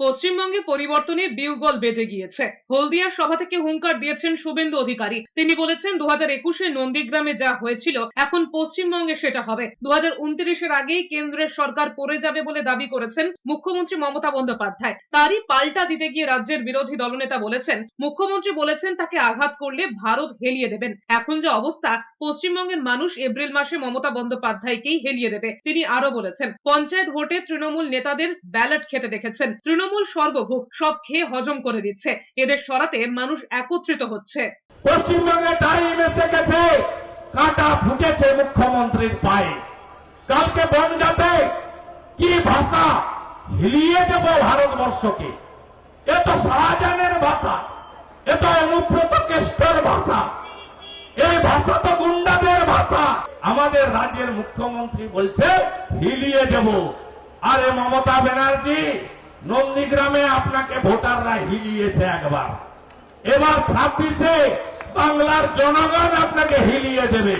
পশ্চিমবঙ্গে পরিবর্তনে বিউগল বেজে গিয়েছে। হলদিয়া সভা থেকে হুঙ্কার দিয়েছেন শুভেন্দু অধিকারী। তিনি বলেছেন দু হাজার একুশে নন্দীগ্রামে যা হয়েছিল, এখন পশ্চিমবঙ্গে সেটা হবে। দু হাজার উনত্রিশের আগেই কেন্দ্রের সরকার পড়ে যাবে বলে দাবি করেছেন মুখ্যমন্ত্রী মমতা বন্দ্যোপাধ্যায়। তারই পাল্টা দিতে গিয়ে রাজ্যের বিরোধী দলনেতা বলেছেন, মুখ্যমন্ত্রী বলেছেন তাকে আঘাত করলে ভারত হেলিয়ে দেবেন। এখন যে অবস্থা, পশ্চিমবঙ্গের মানুষ এপ্রিল মাসে মমতা বন্দ্যোপাধ্যায়কেই হেলিয়ে দেবে। তিনি আরও বলেছেন, পঞ্চায়েত ভোটে তৃণমূল নেতাদের ব্যালট খেতে দেখেছেন। তৃণমূল সর্বভোগ সব খেয়ে হজম করে দিচ্ছে। এদের সরাতে মানুষ একত্রিত হচ্ছে। পশ্চিমবঙ্গে টাইম এসে গেছে, কাঁটা ফুটেছে মুখ্যমন্ত্রীর পায়ে। কালকে কি ভাষা হিলিয়ে দেব ভারতবর্ষকে? ভাষা অনুব্রত ভাষা। এই ভাষা তো গুন্ডাদের ভাষা। আমাদের রাজ্যের মুখ্যমন্ত্রী বলছে, হিলিয়ে দেব। আরে মমতা ব্যানার্জি নন্দীগ্রামে আপনাকে ভোটাররা হিলিয়েছে একবার। এবার ছাব্বিশে বাংলার জনগণ আপনাকে হিলিয়ে দেবে।